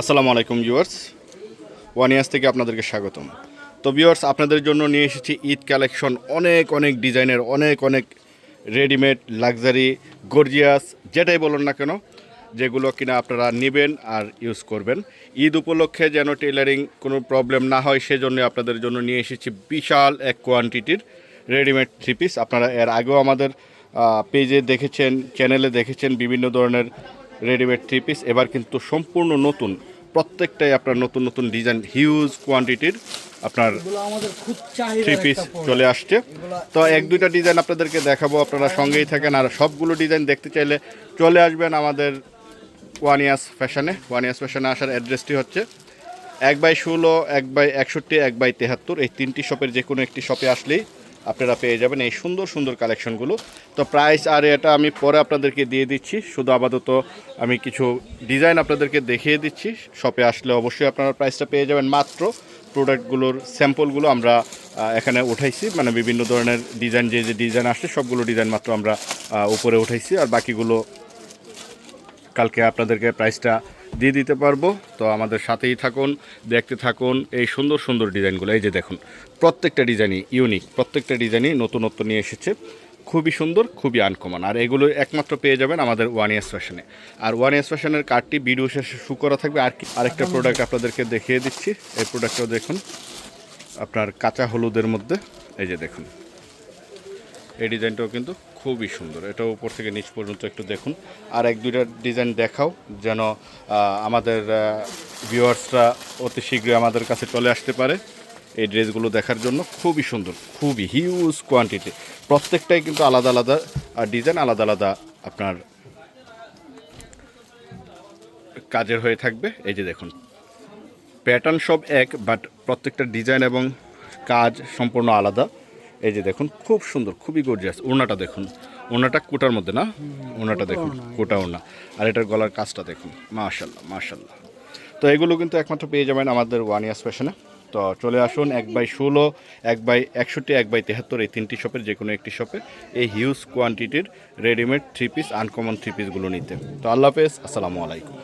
আসসালামু আলাইকুম viewers one years থেকে আপনাদেরকে স্বাগতম। তো ভিউয়ার্স আপনাদের জন্য নিয়ে এসেছি ঈদ কালেকশন। অনেক অনেক ডিজাইনের, অনেক অনেক রেডিমেড লাক্সারি গর্জিয়াস যেটাই বলুন না কেন, যেগুলো কিনা আপনারা নেবেন আর ইউজ করবেন। ঈদ উপলক্ষে যেন টেলারিং কোনো প্রবলেম না হয়, সেজন্য আপনাদের জন্য নিয়ে এসেছি বিশাল এক কোয়ান্টিটির রেডিমেড থ্রি পিস আপনারা এর আগেও আমাদের পেজে দেখেছেন চ্যানেলে দেখেছেন বিভিন্ন ধরনের রেডিমেড থ্রি পিস এবার কিন্তু সম্পূর্ণ নতুন। প্রত্যেকটাই আপনার নতুন নতুন ডিজাইন হিউজ কোয়ান্টিটির আপনার থ্রি পিস চলে আসছে। তো এক দুইটা ডিজাইন আপনাদেরকে দেখাবো আপনারা সঙ্গেই থাকেন। আর সবগুলো ডিজাইন দেখতে চাইলে চলে আসবেন আমাদের ওয়ান ইয়াস ফ্যাশনে ওয়ান ইয়াস ফ্যাশনে আসার অ্যাড্রেসটি হচ্ছে এক বাই ষোলো এক বাই একষট্টি এক বাই তেহাত্তর। এই তিনটি শপের যে কোনো একটি শপে আসলেই আপনারা পেয়ে যাবেন এই সুন্দর সুন্দর কালেকশনগুলো। তো প্রাইস আর এটা আমি পরে আপনাদেরকে দিয়ে দিচ্ছি। শুধু আপাতত আমি কিছু ডিজাইন আপনাদেরকে দেখিয়ে দিচ্ছি। শপে আসলে অবশ্যই আপনারা প্রাইসটা পেয়ে যাবেন। মাত্র প্রোডাক্টগুলোর স্যাম্পলগুলো আমরা এখানে উঠাইছি। মানে বিভিন্ন ধরনের ডিজাইন, যে যে ডিজাইন আসছে, সবগুলো ডিজাইন মাত্র আমরা উপরে উঠাইছি। আর বাকিগুলো কালকে আপনাদেরকে প্রাইসটা দিয়ে দিতে পারব। তো আমাদের সাথেই থাকুন দেখতে থাকুন এই সুন্দর সুন্দর ডিজাইনগুলো। এই যে দেখুন প্রত্যেকটা ডিজাইনই ইউনিক প্রত্যেকটা ডিজাইনই নতুনত্ব নিয়ে এসেছে। খুবই সুন্দর খুবই আনকমন আর এগুলো একমাত্র পেয়ে যাবেন আমাদের ওয়ান ইয়ার্স ফ্যাশনে আর ওয়ান ইয়ার্স ফ্যাশনের কার্ডটি ভিডিও শেষে শু করা থাকবে। আর কি- আরেকটা প্রোডাক্ট আপনাদেরকে দেখিয়ে দিচ্ছি। এই প্রোডাক্টটাও দেখুন আপনার কাঁচা হলুদের মধ্যে। এই যে দেখুন এই ডিজাইনটাও কিন্তু খুবই সুন্দর। এটা উপর থেকে নিচ পর্যন্ত একটু দেখুন। আর এক দুইটা ডিজাইন দেখাও, যেন আমাদের ভিউয়ার্সরা অতি শীঘ্রই আমাদের কাছে চলে আসতে পারে এই ড্রেসগুলো দেখার জন্য। খুবই সুন্দর, খুবই হিউজ কোয়ান্টিটি প্রত্যেকটাই কিন্তু আলাদা আলাদা ডিজাইন আলাদা আলাদা আপনার কাজের হয়ে থাকবে। এই যে দেখুন প্যাটার্ন সব এক বাট প্রত্যেকটা ডিজাইন এবং কাজ সম্পূর্ণ আলাদা। এই যে দেখুন খুব সুন্দর খুবই গর্জিয়াস ওড়নাটা দেখুন ওড়নাটা কোটার মধ্যে না? ওড়নাটা দেখুন কোটা ওড়না। আর এটার গলার কাজটা দেখুন মাশাল্লাহ মাশাল্লাহ। তো এগুলো কিন্তু একমাত্র পেয়ে যাবেন আমাদের ওয়ান ইয়ার্স ফ্যাশনে তো চলে আসুন এক বাই ষোলো এক বাই একষট্টি এক বাই তেহাত্তর এই তিনটি শপের যে কোনো একটি শপে এই huge কোয়ান্টিটির readymade three piece uncommon three পিসগুলো নিতে। তো আল্লাহ হাফেজ আসসালামু আলাইকুম।